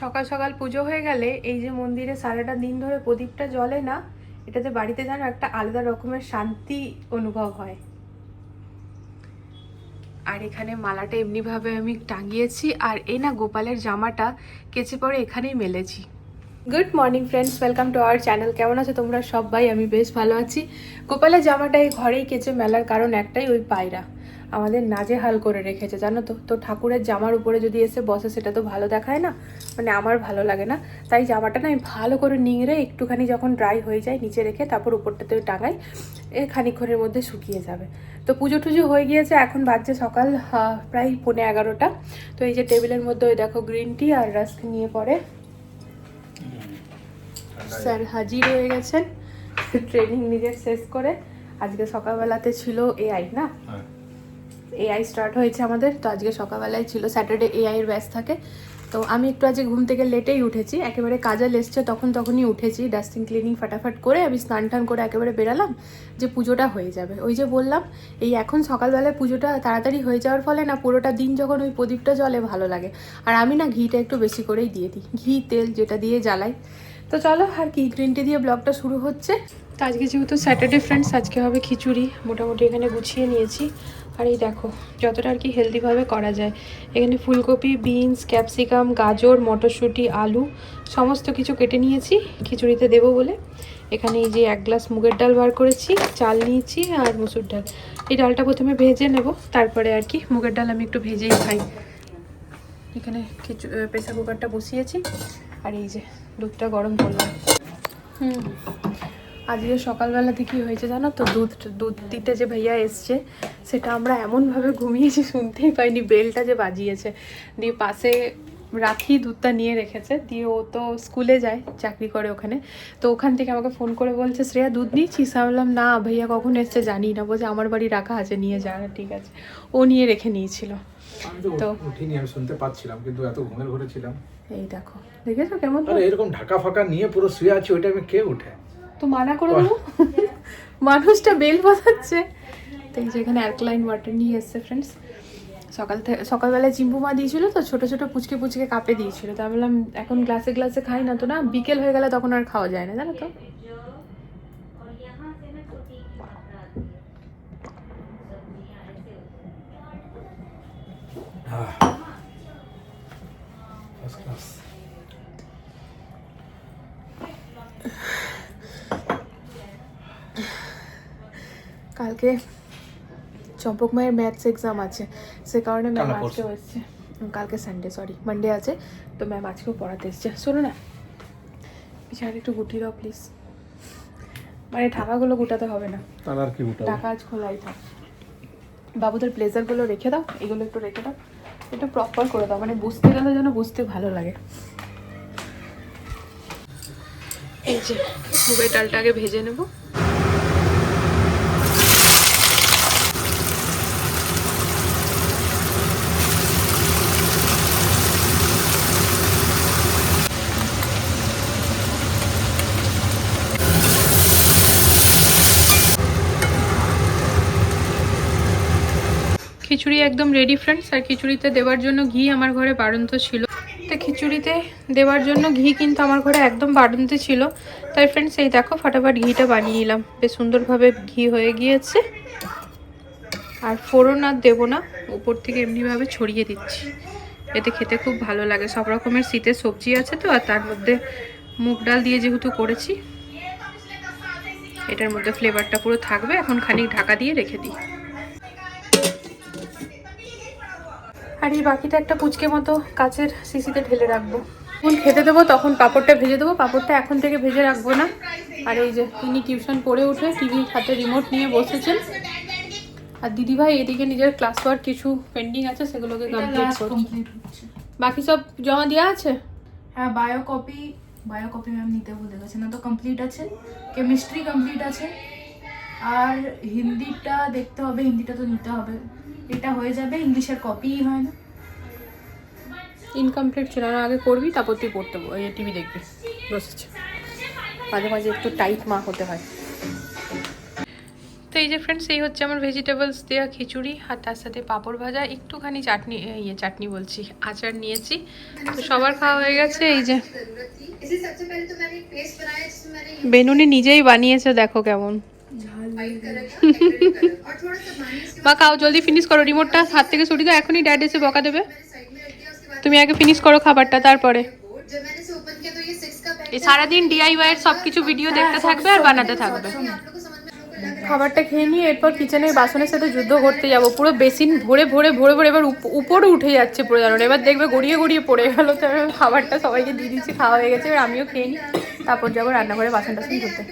সকাল সকাল পুজো হয়ে গেলে এই যে মন্দিরে সারাটা দিন ধরে প্রদীপটা জ্বলে না, এটাতে বাড়িতে যেন একটা আলাদা রকমের শান্তি অনুভব হয়। আর এখানে মালাটা এমনিভাবে আমি টাঙিয়েছি, আর এই না গোপালের জামাটা কেচে পরে এখানেই মেলেছি। Good morning friends, welcome to our channel. কেমন আছো তোমরা? সবাই, আমি বেশ ভালো আছি। গোপালের জামাটা এই ঘরেই কেচে মেলার কারণ একটাই, ওই পায়রা। আমাদের নাজে হাল করে রেখেছে, জানো তো? তো ঠাকুরের জামার উপরে যদি এসে বসে, সেটা তো ভালো দেখায় না? মানে আমার ভালো লাগে না। তাই জামাটা না আমি ভালো করে নিংড়ে একটুখানি যখন ড্রাই হয়ে যায়, নিচে রেখে তারপর উপরটাতে টাঙাই, এ খানিক্ষণের মধ্যে শুকিয়ে যাবে। তো পুজো টুজো হয়ে গিয়েছে, এখন বাজছে সকাল প্রায় পৌনে এগারোটা। তো এই যে টেবিলের মধ্যে ওই দেখো গ্রিন টি আর রাস্ক নিয়ে পরে স্যার হাজির হয়ে গেছেন। ট্রেনিং নিজের শেষ করে। আজকে সকালবেলাতে ছিল এআই না? এআই স্টার্ট হয়েছে আমাদের। তো আজকে সকালবেলায় ছিল স্যাটারডে এআই এর ব্যাচ থাকে। তো আমি একটু আজকে ঘুম থেকে লেটেই উঠেছি। একেবারে কাজে এসছে তখন তখনই উঠেছি। ডাস্টিং ক্লিনিং ফাটাফাট করে আমি স্নান টান করে একেবারে বেরালাম, যে পুজোটা হয়ে যাবে। ওই যে বললাম, এই এখন সকালবেলায় পুজোটা তাড়াতাড়ি হয়ে যাওয়ার ফলে না পুরোটা দিন যখন ওই প্রদীপটা জ্বলে ভালো লাগে। আর আমি না ঘিটা একটু বেশি করেই দিয়ে দিই। ঘি, তেল যেটা দিয়ে জ্বালাই। তো চলো, আর কি গ্রিন টি দিয়ে ব্লগটা শুরু হচ্ছে। তো আজকে যেহেতু স্যাটারডে ফ্রেন্ডস আজকে হবে খিচুড়ি। মোটামুটি এখানে গুছিয়ে নিয়েছি। আর এই দেখো, যতটা আর কি হেলদিভাবে করা যায়। এখানে ফুলকপি বিনস ক্যাপসিকাম গাজর, মটরশুঁটি, আলু, সমস্ত কিছু কেটে নিয়েছি। খিচুড়িতে দেবো বলে। এখানে এই যে এক গ্লাস মুগের ডাল বার করেছি, চাল নিয়েছি আর মুসুর ডাল। এই ডালটা প্রথমে ভেজে নেব, তারপরে আর কি মুগের ডাল আমি একটু ভেজেই খাই। এখানে কিছু প্রেসার কুকারটা বসিয়েছি। আর এই যে দুধটা গরম করলাম। হুম। আজকে সকালবেলা থেকে হয়েছে জানো তো? দুধ দুধ দিতে যে ভাইয়া এসছে সেটা আমরা এমনভাবে ঘুমিয়েছি শুনতেই পাইনি বেলটা যে বাজিয়েছে। দিয়ে পাশে রাখি দুধটা নিয়ে রেখেছে দিয়ে ও তো স্কুলে যায় চাকরি করে ওখানে। তো ওখান থেকে আমাকে ফোন করে বলছে শ্রেয়া দুধ নিয়েছিস আমি বললাম না ভাইয়া কখন এসছে জানি না। বলছে আমার বাড়ি রাখা আছে নিয়ে যা ঠিক আছে। ও নিয়ে রেখে নিয়েছিল। আমি তো তো? উঠিনি আমি শুনতে পাচ্ছিলাম কিন্তু এত ঘুমের ঘরে ছিলাম। এই দেখো দেখেছ কেমন? এরকম ঢাকা ফাঁকা নিয়ে পুরো শুয়ে আছি ওই টাইমে কে উঠে? তো মানা করে দেবো? মানুষটা বেল বাজাচ্ছে। তো এই যে এখানে অ্যালকালাইন ওয়াটার নিয়ে এসছে ফ্রেন্ডস সকাল থেকে সকালবেলায় চিম্পু মা দিয়েছিল তো, ছোটো ছোটো পুচকে পুচকে কাপে দিয়েছিল। তো বললাম, এখন গ্লাসে গ্লাসে খাই না তো না, বিকেল হয়ে গেলে তখন আর খাওয়া যায় না, জানো তো ফার্স্ট ক্লাস কালকে চম্পক মায়ের ম্যাথস এক্সাম আছে সে কারণে ম্যাম কাল আজকেও এসছে কালকে সানডে সরি মানডে আছে তো ম্যাম আজকেও পড়াতে এসছে। শোনো না পিছনে একটু গুটি দাও প্লিজ মানে ঢাকাগুলো গুটাতে হবে না। তার আর কি উঠাবো টাকা আজ খোলাই থাক। বাবুদের ব্লেজারগুলো রেখে দাও এগুলো একটু রেখে দাও। একটু প্রপার করে দাও মানে বুঝতে গেলে যেন বুঝতে ভালো লাগে। এই যে মুগের ডালটা আগে ভেজে নেব। খিচুড়ি একদম রেডি ফ্রেন্ডস আর খিচুড়িতে দেওয়ার জন্য ঘি আমার ঘরে বাড়ন্ত ছিল। তো খিচুড়িতে দেওয়ার জন্য ঘি কিন্তু আমার ঘরে একদম বাড়ন্ত ছিল। তাই ফ্রেন্ডস এই দেখো ফাটাফাট ঘিটা বানিয়ে নিলাম। বেশ সুন্দরভাবে ঘি হয়ে গিয়েছে। আর ফোড়ন আর দেবো না, উপর থেকে এমনিভাবে ছড়িয়ে দিচ্ছি। এতে খেতে খুব ভালো লাগে। সব রকমের শীতের সবজি আছে তো, আর তার মধ্যে মুগ ডাল দিয়ে যেহেতু করেছি, এটার মধ্যে ফ্লেভারটা পুরো থাকবে। এখন খানিক ঢাকা দিয়ে রেখে দিই। আর এই বাকিটা একটা পুচকে মতো কাচের শিশিতে ঢেলে রাখব। যখন খেতে দেবো তখন পাঁপড়টা ভেজে দেবো। পাঁপড়টা এখন থেকে ভেজে রাখব না। আর এই যে তিনি টিউশন পড়ে উঠে টিভির হাতে রিমোট নিয়ে বসেছেন। আর দিদিভাই এদিকে নিজের ক্লাস ওয়ার্ক কিছু পেন্ডিং আছে সেগুলোকে কমপ্লিট করছে। বাকি সব জমা দেওয়া আছে? হ্যাঁ bio copy bio copy ma'am নিতে ভুলে গেছে। না তো কমপ্লিট আছে। কেমিস্ট্রি কমপ্লিট আছে। আর হিন্দিটা দেখতে হবে হিন্দিটা তো নিতে হবে। এটা হয়ে যাবে ইংলিশের কপিই হয় না। ইনকমপ্লিট ছিল। না আগে করবি তারপর তুই পড়তে টিভি দেখবি। বসেছে। মাঝে মাঝে একটু টাইট মা হতে হয়। তো এই যে ফ্রেন্ডস এই হচ্ছে আমার ভেজিটেবলস দেওয়া খিচুড়ি আর তার সাথে পাঁপড় ভাজা। একটুখানি চাটনি ইয়ে চাটনি বলছি আচার নিয়েছি। তো সবার খাওয়া হয়ে গেছে এই যে। বেনুনি নিজেই বানিয়েছে দেখো কেমন। বা জলদি ফিনিশ করো রিমোটটা হাত থেকে ছুটি দাও এখনই ড্যাড এসে বকা দেবে তুমি আগে ফিনিশ করো খাবারটা তারপরে সারাদিন ডিআইওয়াই এর সবকিছু ভিডিও দেখতে থাকবে আর বানাতে থাকবে। খাবারটা খেয়ে নিয়ে এরপর কিচেনে বাসনের সাথে যুদ্ধ করতে যাব পুরো বেসিন ভরে ভরে ভরে ভরে এবার উপরে উঠে যাচ্ছে পুরো জানো এবার দেখবে গড়িয়ে গড়িয়ে পড়ে গেল। তো খাবারটা সবাইকে দিয়ে দিচ্ছি খাওয়া হয়ে গেছে এবার আমিও খেয়ে নিই তারপর যাব রান্নাঘরে বাসন টাসন ধুতে।